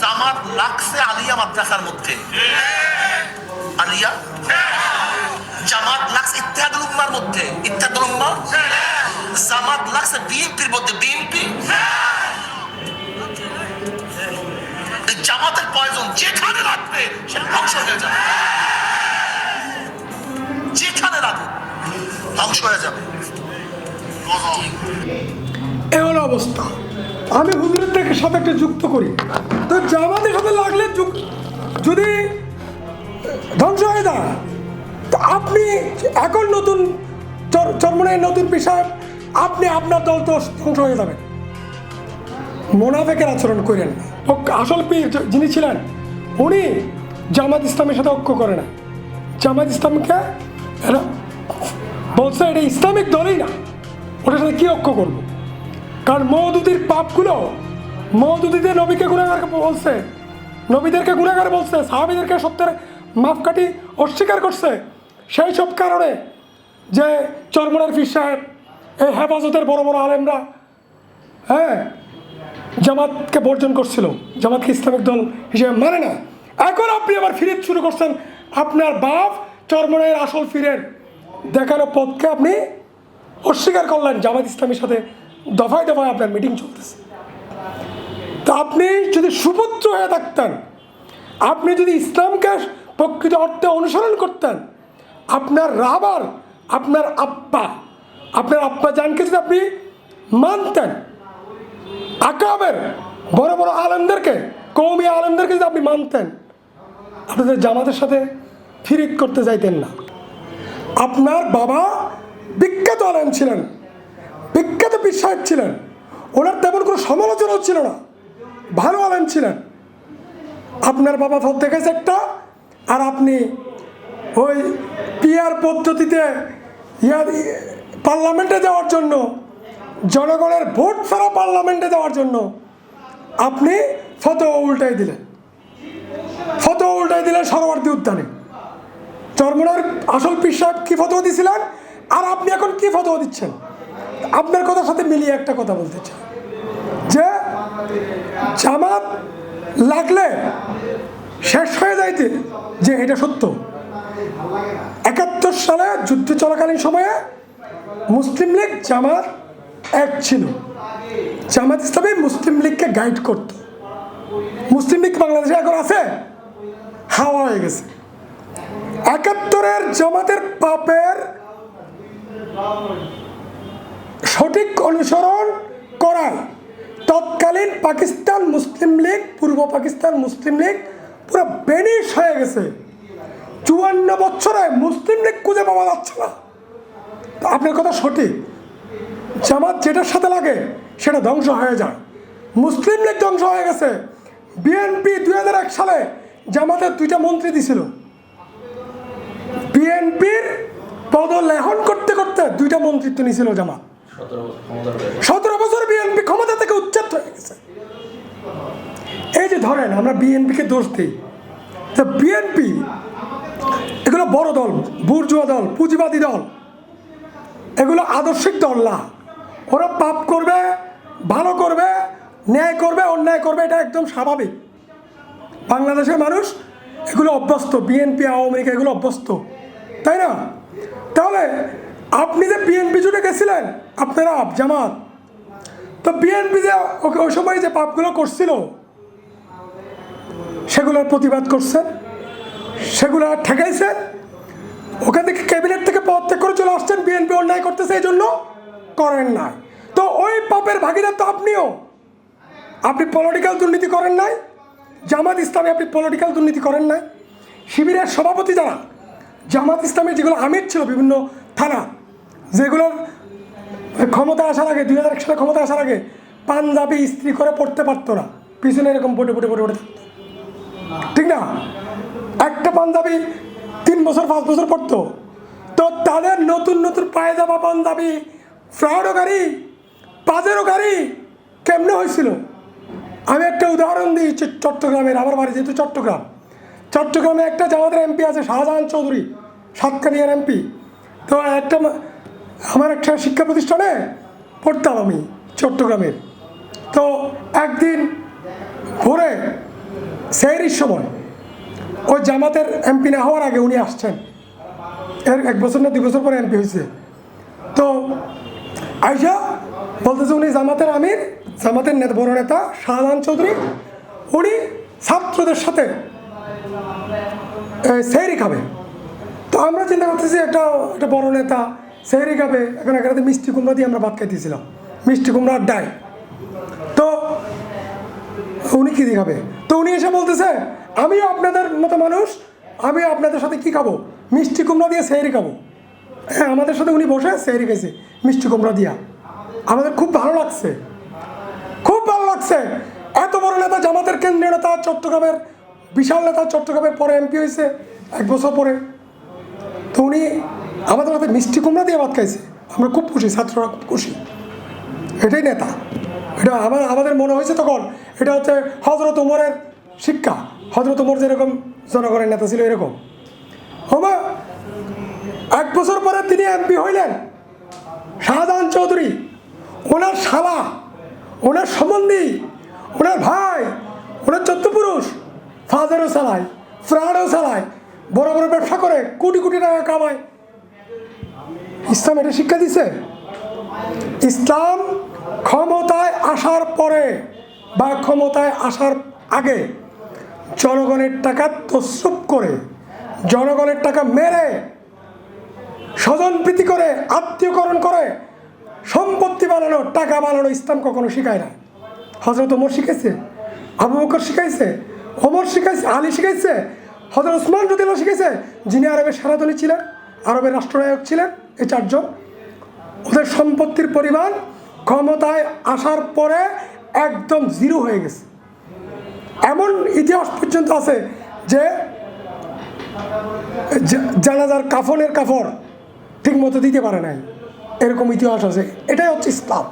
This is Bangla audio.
জামাত লাগছে আলিয়া মাদ্রাসার মধ্যে। আলিয়া? জামাত লাগছে ইত্তেহাদুল উম্মার মধ্যে। ইত্তেহাদুল উম্মা? জামাত লাগছে বিএনপির মধ্যে। বিএনপি? জামাতের প্রয়োজন যেখানে রাখবে সেটা ধ্বংস হয়ে যাবে। যেখানে রাখবে ধ্বংস হয়ে যাবে। এ হলো অবস্থা। আমি হুজুরের থেকে সাথে একটা যুক্ত করি। তো জামাতের সাথে লাগলে যদি ধ্বংস হয়ে যায় তো আপনি এখন নতুন চর- চরমনের নতুন বিষয় আপনি আপনার দল তো ধ্বংস হয়ে যাবে মোনাফেকের আচরণ করেন। আসল পীর যিনি ছিলেন, উনি জামাত ইসলামের সাথে ঐক্য করে না। জামাত ইসলামকে বলছে এটা ইসলামিক দলই না। ওটার সাথে কী ঐক্য করব? কারণ মৌদুদির পাপগুলো মৌদুদিদের নবীকে গুণাগার বলছে। নবীদেরকে গুণাগার বলছে, সাহাবিদেরকে সত্যের মাপকাঠি অস্বীকার করছে। সেই সব কারণে যে চরমনের ফির সাহেব, এই হেফাজতের বড় বড় আলেমরা হ্যাঁ জামাতকে বর্জন করছিল। জামাতকে ইসলামিক দল হিসেবে মানে না। এখন আপনি আবার ফিরে শুরু করছেন। আপনার বাপ চরমনের আসল ফিরের দেখানো পথকে আপনি অস্বীকার করলেন জামাত ইসলামের সাথে। দফায় দফায় আপনার মিটিং চলতেছে। তা আপনি যদি সুপুত্র হয়ে থাকতেন, আপনি যদি ইসলামকে প্রকৃত অর্থে অনুসরণ করতেন, আপনার রাবার, আপনার আপ্পা আপনার আপ্পা জানকে যদি আপনি মানতেন, আকাবের বড় বড় আলেমদেরকে, কৌমি আলেমদেরকে যদি আপনি মানতেন আপনাদের জামাতের সাথে ফিরিত করতে যাইতেন না। আপনার বাবা বিখ্যাত আলেম ছিলেন। পীর সাহেব ছিলেন। ওনার তেমন কোনো সমালোচনাও ছিল না। ভালো আলেম ছিলেন। আপনার বাবা পথ দেখেছে একটা, আর আপনি ওই পিয়ার পদ্ধতিতে ইয়া, পার্লামেন্টে যাওয়ার জন্য, জনগণের ভোট ছাড়া পার্লামেন্টে যাওয়ার জন্য আপনি ফতোয়া উল্টাই দিলেন। ফতোয়া উল্টাই দিলেন সরবর্তী উদ্যানে। চরমনার আসল পীর সাহেব কী ফতোয়া দিয়েছিলেন আর আপনি এখন কি ফতোয়া দিচ্ছেন? আপনার কথার সাথে মিলিয়ে একটা কথা বলতে চাই। যে জামাত লাগলে শেষ হয়ে যাইতে যে এটা সত্য। একাত্তর সালে যুদ্ধ চলাকালীন সময়ে মুসলিম লীগ জামাত এক ছিল। জামাত ইসলামী মুসলিম লীগকে গাইড করত। মুসলিম লীগ বাংলাদেশে এখন আছে, হাওয়া হয়ে গেছে। একাত্তরের জামাতের পাপের সঠিক অনুসরণ করায় তৎকালীন পাকিস্তান মুসলিম লীগ, পূর্ব পাকিস্তান মুসলিম লীগ পুরো বেনিশ হয়ে গেছে। চুয়ান্ন বছরে মুসলিম লীগ খুঁজে পাওয়া যাচ্ছে না। আপনার কথা সঠিক। জামাত যেটার সাথে লাগে, সেটা ধ্বংস হয়ে যায়। মুসলিম লীগ ধ্বংস হয়ে গেছে। বিএনপি দুই হাজার এক সালে জামাতের দুইটা মন্ত্রী দিছিল। বিএনপির পদ পদলেহন করতে করতে দুইটা মন্ত্রিত্ব নিয়েছিল জামাত। সতেরো বছর বিএনপি ক্ষমতা থেকে উচ্ছেদ হয়ে গেছে। এই যে ধরেন, আমরা বিএনপিকে দোষ দিই। তো বিএনপি এগুলো বড় দল, বুর্জুয়া দল, পুঁজিবাদী দল। এগুলো আদর্শিক দল না। ওরা পাপ করবে, ভালো করবে, ন্যায় করবে, অন্যায় করবে, এটা একদম স্বাভাবিক। বাংলাদেশের মানুষ এগুলো অভ্যস্ত বিএনপি আওয়ামী লীগ এগুলো অভ্যস্ত। তাই না? তাহলে আপনি যে বিএনপি জুটে গেছিলেন, আপনারা আপ জামাত। তো বিএনপি যে ওকে ওই সময় যে পাপগুলো করছিল, সেগুলোর প্রতিবাদ করছেন সেগুলো ঠেকাইছেন ওখান থেকে ক্যাবিনেট থেকে পদত্যাগ করে চলে আসছেন বিএনপি অন্যায় করতেছে, এই জন্য করেন না তো ওই পাপের ভাগিদার তো আপনিও। আপনি পলিটিক্যাল দুর্নীতি করেন নাই, জামাত ইসলামে আপনি পলিটিক্যাল দুর্নীতি করেন নাই। শিবিরের সভাপতি যারা, জামাত ইসলামের যেগুলো আমির ছিল বিভিন্ন থানা যেগুলোর ক্ষমতা আসার আগে, দুই হাজার এক সালে ক্ষমতা আসার আগে পাঞ্জাবি ইস্ত্রি করে পড়তে পারতো না। পিছনে এরকম পটে পটে পটে পটে ঠিক না? একটা পাঞ্জাবি তিন বছর, পাঁচ বছর পড়তো। তো তাদের নতুন নতুন পায়জামা পাঞ্জাবি ফ্রাউডও গাড়ি, পাজেরও গাড়ি কেমনে হয়েছিল? আমি একটা উদাহরণ দিই চট্টগ্রামের, আমার বাড়ি যেহেতু চট্টগ্রাম। চট্টগ্রামে একটা জামাতের এমপি আছে, শাহজাহান চৌধুরী, সাতকানিয়ার এমপি। তো একটা আমার একটা শিক্ষা প্রতিষ্ঠানে পড়তাম আমি, চট্টগ্রামের। তো একদিন ভোরে সেহরির সময় ওই জামাতের এমপি না হওয়ার আগে উনি আসছেন। এর এক বছর না দুই বছর পরে এমপি হয়েছে। তো আইসা বলতেছে উনি জামাতের আমির, জামাতের নেতা, বড় নেতা শাহজাহান চৌধুরী, উনি ছাত্রদের সাথে সেহরি খাবে। তো আমরা চিন্তা করতেছি একটা একটা বড় নেতা সেহরি খাবে, এখন এখানে মিষ্টি কুমড়া দিয়ে আমরা ভাত খাইতেছিলাম। মিষ্টি কুমড়া ডাই। তো উনি কী দিয়ে খাবে? তো উনি এসে বলতেছে, আমিও আপনাদের মতো মানুষ আমি আপনাদের সাথে কি খাব? মিষ্টি কুমড়া দিয়ে সেহরি খাব। হ্যাঁ আমাদের সাথে উনি বসে সেহরি খাইছে, মিষ্টি কুমড়া দিয়া। আমাদের খুব ভালো লাগছে। খুব ভালো লাগছে। এত বড় নেতা জামাতের কেন্দ্রীয় নেতা চট্টগ্রামের, বিশাল নেতা চট্টগ্রামের পরে এমপি হয়েছে এক বছর পরে। তো উনি আমাদের সাথে মিষ্টি কুমড়া দিয়ে ভাত খাইছে। আমরা খুব খুশি, ছাত্ররা খুব খুশি। এটাই নেতা। এটা আমার, আমাদের মনে হয়েছে তখন, এটা হচ্ছে হজরত উমরের শিক্ষা। হজরত উমর যেরকম জনগণের নেতা ছিল এরকম। হবা এক বছর পরে তিনি এমপি হইলেন, শাহজাহান চৌধুরী। ওনার শালা, ওনার সম্বন্ধী, ওনার ভাই, ওনার চোদ্দ পুরুষ চালায়, ফ্রাডও চালায়, বড় বড় ব্যবসা করে, কোটি কোটি টাকা কামায়। ইসলাম এটা শিক্ষা দিছে? ইসলাম ক্ষমতায় আসার পরে বা ক্ষমতায় আসার আগে জনগণের টাকা তসরুপ করে, জনগণের টাকা মেরে স্বজনপ্রীতি করে, আত্মীয়করণ করে, সম্পত্তি বানানো, টাকা বানানো ইসলাম কখনো শিখায় না হজরত ওমর শিখাইছে, আবু বকর শিখাইছে, ওমর শিখাইছে, আলী শিখাইছে হজরত ওসমান রদিল্লা শিখাইছে, যিনি আরবের সারাধনী ছিলেন, আরবের রাষ্ট্রনায়ক ছিলেন এই চারজন, ওদের সম্পত্তির পরিমাণ ক্ষমতায় আসার পরে একদম জিরো হয়ে গেছে। এমন ইতিহাস পর্যন্ত আছে যে জানাজার কাফনের কাফর ঠিক মতো দিতে পারে নাই। এরকম ইতিহাস আছে। এটাই হচ্ছে ইসলাম।